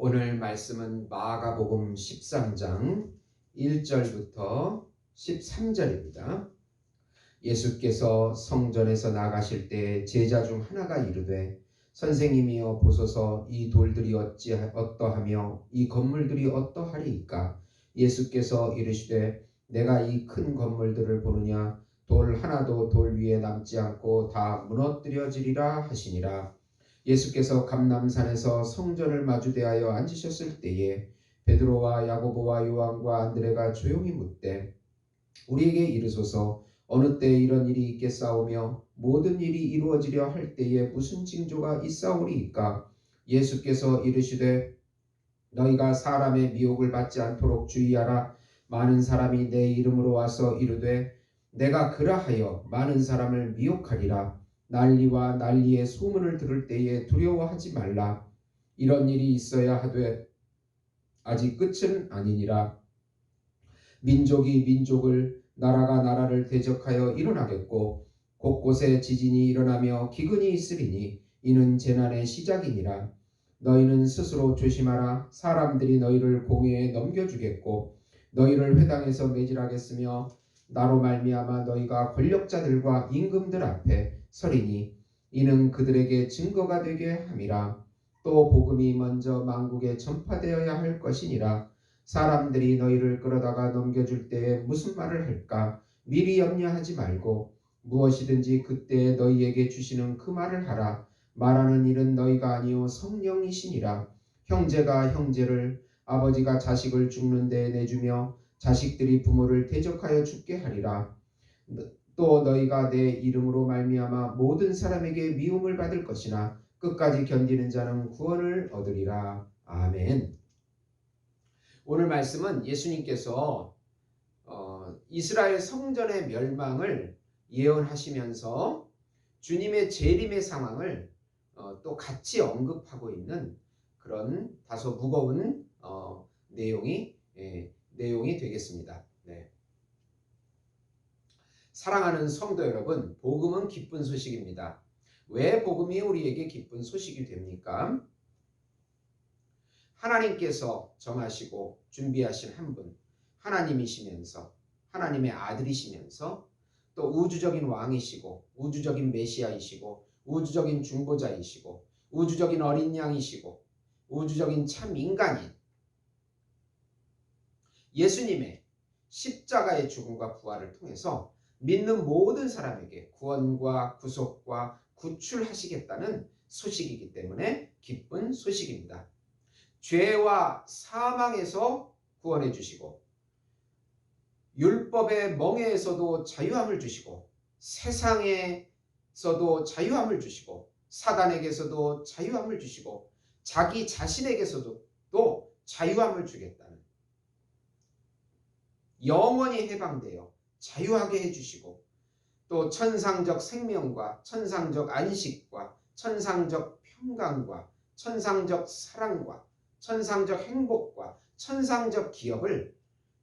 오늘 말씀은 마가복음 13장 1절부터 13절입니다. 예수께서 성전에서 나가실 때 제자 중 하나가 이르되 선생님이여 보소서 이 돌들이 어찌 어떠하며 이 건물들이 어떠하리이까? 예수께서 이르시되 내가 이 큰 건물들을 보느냐? 돌 하나도 돌 위에 남지 않고 다 무너뜨려지리라 하시니라 예수께서 감남산에서 성전을 마주대하여 앉으셨을 때에 베드로와 야고보와 요한과 안드레가 조용히 묻되 우리에게 이르소서 어느 때 이런 일이 있겠사오며 모든 일이 이루어지려 할 때에 무슨 징조가 있사오리이까? 예수께서 이르시되 너희가 사람의 미혹을 받지 않도록 주의하라. 많은 사람이 내 이름으로 와서 이르되 내가 그라하여 많은 사람을 미혹하리라 난리와 난리의 소문을 들을 때에 두려워하지 말라. 이런 일이 있어야 하되 아직 끝은 아니니라. 민족이 민족을 나라가 나라를 대적하여 일어나겠고 곳곳에 지진이 일어나며 기근이 있으리니 이는 재난의 시작이니라. 너희는 스스로 조심하라. 사람들이 너희를 공회에 넘겨주겠고 너희를 회당에서 매질하겠으며 나로 말미암아 너희가 권력자들과 임금들 앞에 서리니 이는 그들에게 증거가 되게 함이라. 또 복음이 먼저 만국에 전파되어야 할 것이니라. 사람들이 너희를 끌어다가 넘겨줄 때에 무슨 말을 할까? 미리 염려하지 말고 무엇이든지 그때 너희에게 주시는 그 말을 하라. 말하는 일은 너희가 아니요 성령이시니라. 형제가 형제를 아버지가 자식을 죽는 데 내주며 자식들이 부모를 대적하여 죽게 하리라 또 너희가 내 이름으로 말미암아 모든 사람에게 미움을 받을 것이나 끝까지 견디는 자는 구원을 얻으리라 아멘. 오늘 말씀은 예수님께서 어, 이스라엘 성전의 멸망을 예언하시면서 주님의 재림의 상황을 어, 또 같이 언급하고 있는 그런 다소 무거운 어, 내용이 예, 내용이 되겠습니다. 네. 사랑하는 성도 여러분, 복음은 기쁜 소식입니다. 왜 복음이 우리에게 기쁜 소식이 됩니까? 하나님께서 정하시고 준비하신 한 분, 하나님이시면서 하나님의 아들이시면서 또 우주적인 왕이시고 우주적인 메시아이시고 우주적인 중보자이시고 우주적인 어린 양이시고 우주적인 참 인간인 예수님의 십자가의 죽음과 부활을 통해서 믿는 모든 사람에게 구원과 구속과 구출하시겠다는 소식이기 때문에 기쁜 소식입니다. 죄와 사망에서 구원해 주시고 율법의 멍에에서도 자유함을 주시고 세상에서도 자유함을 주시고 사단에게서도 자유함을 주시고 자기 자신에게서도 또 자유함을 주겠다는 영원히 해방되어 자유하게 해주시고 또 천상적 생명과 천상적 안식과 천상적 평강과 천상적 사랑과 천상적 행복과 천상적 기업을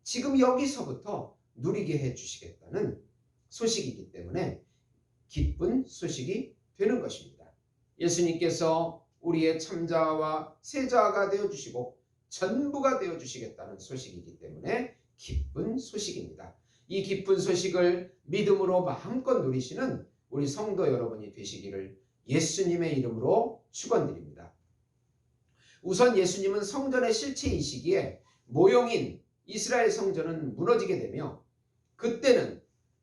지금 여기서부터 누리게 해주시겠다는 소식이기 때문에 기쁜 소식이 되는 것입니다. 예수님께서 우리의 참자와 세자가 되어주시고 전부가 되어주시겠다는 소식이기 때문에 기쁜 소식입니다. 이 기쁜 소식을 믿음으로 마음껏 누리시는 우리 성도 여러분이 되시기를 예수님의 이름으로 축원드립니다. 우선 예수님은 성전의 실체이시기에 모형인 이스라엘 성전은 무너지게 되며 그때는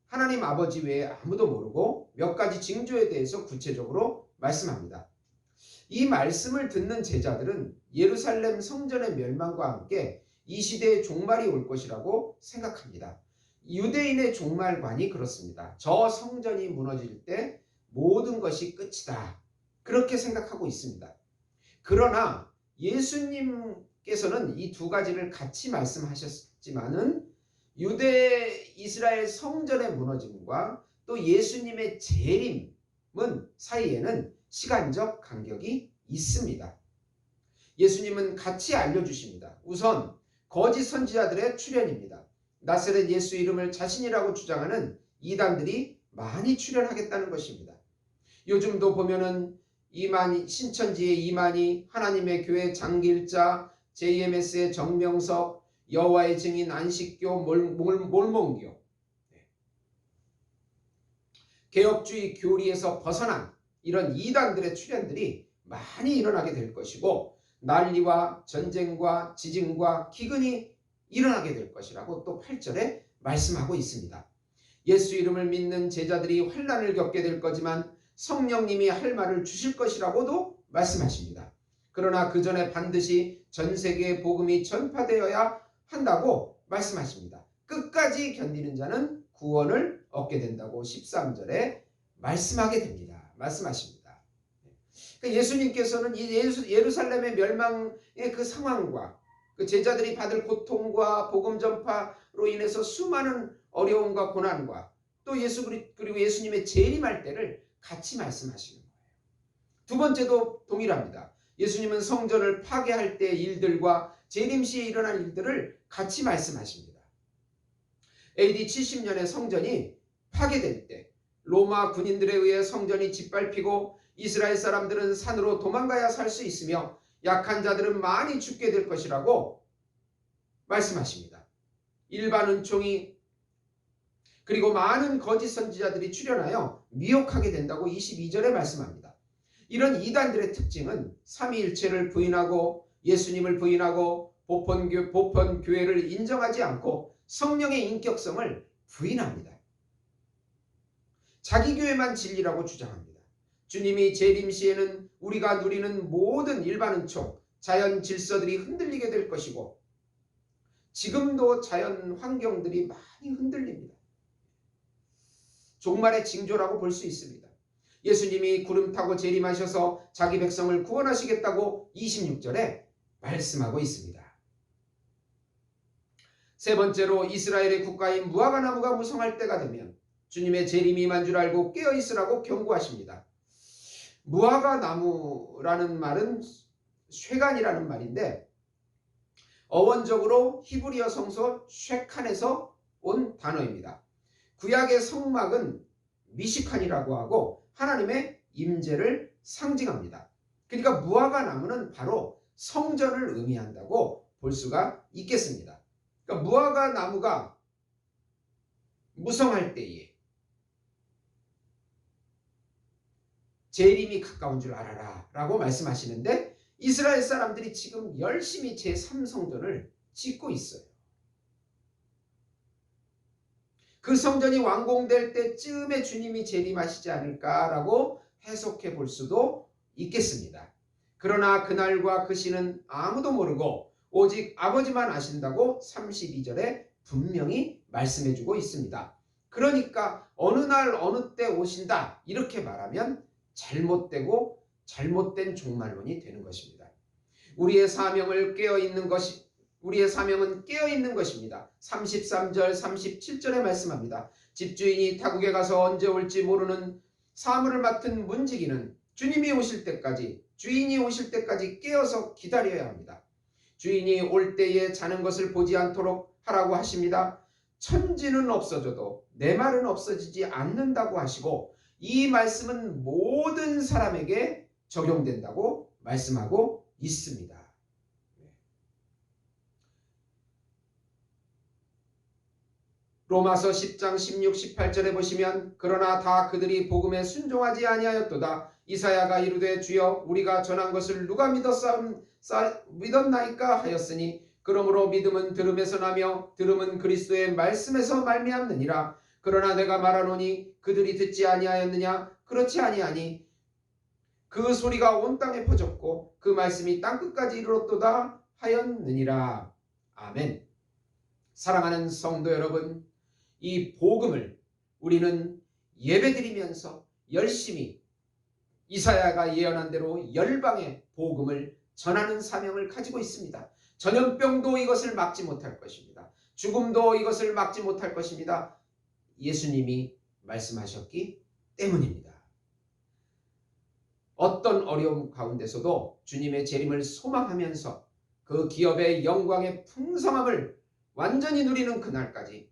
하나님 아버지 외에 아무도 모르고 몇 가지 징조에 대해서 구체적으로 말씀합니다. 이 말씀을 듣는 제자들은 예루살렘 성전의 멸망과 함께 이 시대의 종말이 올 것이라고 생각합니다. 유대인의 종말관이 그렇습니다. 저 성전이 무너질 때 모든 것이 끝이다. 그렇게 생각하고 있습니다. 그러나 예수님께서는 이 두 가지를 같이 말씀하셨지만은 유대 이스라엘 성전의 무너짐과 또 예수님의 재림은 사이에는 시간적 간격이 있습니다. 예수님은 같이 알려주십니다. 우선 거짓 선지자들의 출현입니다. 나세렛 예수 이름을 자신이라고 주장하는 이단들이 많이 출현하겠다는 것입니다. 요즘도 보면은 이만희 신천지의 이만희 하나님의 교회 장길자 JMS의 정명석 여호와의 증인 안식교 몰몬교 네. 개혁주의 교리에서 벗어난 이런 이단들의 출현들이 많이 일어나게 될 것이고 난리와 전쟁과 지진과 기근이 일어나게 될 것이라고 또 8절에 말씀하고 있습니다. 예수 이름을 믿는 제자들이 환란을 겪게 될 거지만 성령님이 할 말을 주실 것이라고도 말씀하십니다. 그러나 그 전에 반드시 전 세계에 복음이 전파되어야 한다고 말씀하십니다. 끝까지 견디는 자는 구원을 얻게 된다고 13절에 말씀하게 됩니다. 말씀하십니다. 그러니까 예수님께서는 이 예루살렘의 멸망의 그 상황과 그 제자들이 받을 고통과 복음 전파로 인해서 수많은 어려움과 고난과 또 예수 그리고 예수님의 재림할 때를 같이 말씀하시는 거예요. 두 번째도 동일합니다. 예수님은 성전을 파괴할 때 일들과 재림 시에 일어날 일들을 같이 말씀하십니다. AD 70년에 성전이 파괴될 때 로마 군인들에 의해 성전이 짓밟히고 이스라엘 사람들은 산으로 도망가야 살 수 있으며 약한 자들은 많이 죽게 될 것이라고 말씀하십니다. 일반 은총이 그리고 많은 거짓 선지자들이 출현하여 미혹하게 된다고 22절에 말씀합니다. 이런 이단들의 특징은 삼위일체를 부인하고 예수님을 부인하고 보편교, 보편교회를 인정하지 않고 성령의 인격성을 부인합니다. 자기 교회만 진리라고 주장합니다. 주님이 재림 시에는 우리가 누리는 모든 일반 은총, 자연 질서들이 흔들리게 될 것이고 지금도 자연 환경들이 많이 흔들립니다. 종말의 징조라고 볼 수 있습니다. 예수님이 구름 타고 재림하셔서 자기 백성을 구원하시겠다고 26절에 말씀하고 있습니다. 세 번째로 이스라엘의 국가인 무화과 나무가 무성할 때가 되면 주님의 재림이 임한 줄 알고 깨어 있으라고 경고하십니다. 무화과 나무라는 말은 쇠간이라는 말인데 어원적으로 히브리어 성서 쉐칸에서 온 단어입니다. 구약의 성막은 미시칸이라고 하고 하나님의 임재를 상징합니다. 그러니까 무화과 나무는 바로 성전을 의미한다고 볼 수가 있겠습니다. 그러니까 무화과 나무가 무성할 때에 재림이 가까운 줄 알아라 라고 말씀하시는데 이스라엘 사람들이 지금 열심히 제3성전을 짓고 있어요. 그 성전이 완공될 때쯤에 주님이 재림하시지 않을까라고 해석해 볼 수도 있겠습니다. 그러나 그날과 그 시는 아무도 모르고 오직 아버지만 아신다고 32절에 분명히 말씀해 주고 있습니다. 그러니까 어느 날 어느 때 오신다 이렇게 말하면 잘못되고 잘못된 종말론이 되는 것입니다. 우리의 사명을 깨어 있는 것이 우리의 사명은 깨어 있는 것입니다. 33절, 37절에 말씀합니다. 집주인이 타국에 가서 언제 올지 모르는 사물을 맡은 문지기는 주님이 오실 때까지, 주인이 오실 때까지 깨어서 기다려야 합니다. 주인이 올 때에 자는 것을 보지 않도록 하라고 하십니다. 천지는 없어져도 내 말은 없어지지 않는다고 하시고 이 말씀은 모든 사람에게 적용된다고 말씀하고 있습니다. 로마서 10장 16, 18절에 보시면 그러나 다 그들이 복음에 순종하지 아니하였도다. 이사야가 이르되 주여 우리가 전한 것을 누가 믿었나이까 하였으니 그러므로 믿음은 들음에서 나며 들음은 그리스도의 말씀에서 말미암느니라. 그러나 내가 말하노니 그들이 듣지 아니하였느냐 그렇지 아니하니 그 소리가 온 땅에 퍼졌고 그 말씀이 땅 끝까지 이르렀도다 하였느니라. 아멘. 사랑하는 성도 여러분, 이 복음을 우리는 예배드리면서 열심히 이사야가 예언한 대로 열방의 복음을 전하는 사명을 가지고 있습니다. 전염병도 이것을 막지 못할 것입니다. 죽음도 이것을 막지 못할 것입니다. 예수님이 말씀하셨기 때문입니다. 어떤 어려움 가운데서도 주님의 재림을 소망하면서 그 기업의 영광의 풍성함을 완전히 누리는 그날까지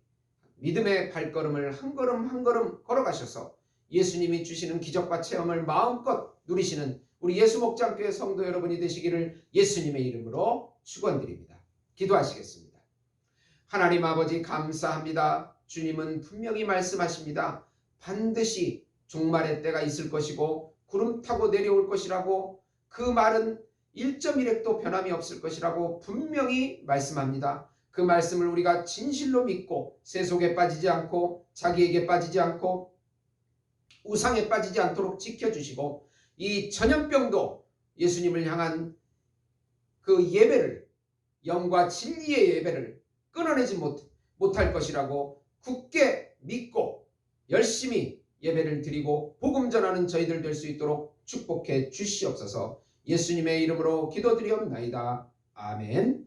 믿음의 발걸음을 한 걸음 한 걸음 걸어가셔서 예수님이 주시는 기적과 체험을 마음껏 누리시는 우리 예수 목장교회 성도 여러분이 되시기를 예수님의 이름으로 축원드립니다. 기도하시겠습니다. 하나님 아버지 감사합니다. 주님은 분명히 말씀하십니다. 반드시 종말의 때가 있을 것이고 구름 타고 내려올 것이라고 그 말은 1.1핵도 변함이 없을 것이라고 분명히 말씀합니다. 그 말씀을 우리가 진실로 믿고 세속에 빠지지 않고 자기에게 빠지지 않고 우상에 빠지지 않도록 지켜주시고 이 전염병도 예수님을 향한 그 예배를 영과 진리의 예배를 끊어내지 못, 못할 것이라고 굳게 믿고 열심히 예배를 드리고 복음 전하는 저희들 될 수 있도록 축복해 주시옵소서 예수님의 이름으로 기도드리옵나이다. 아멘.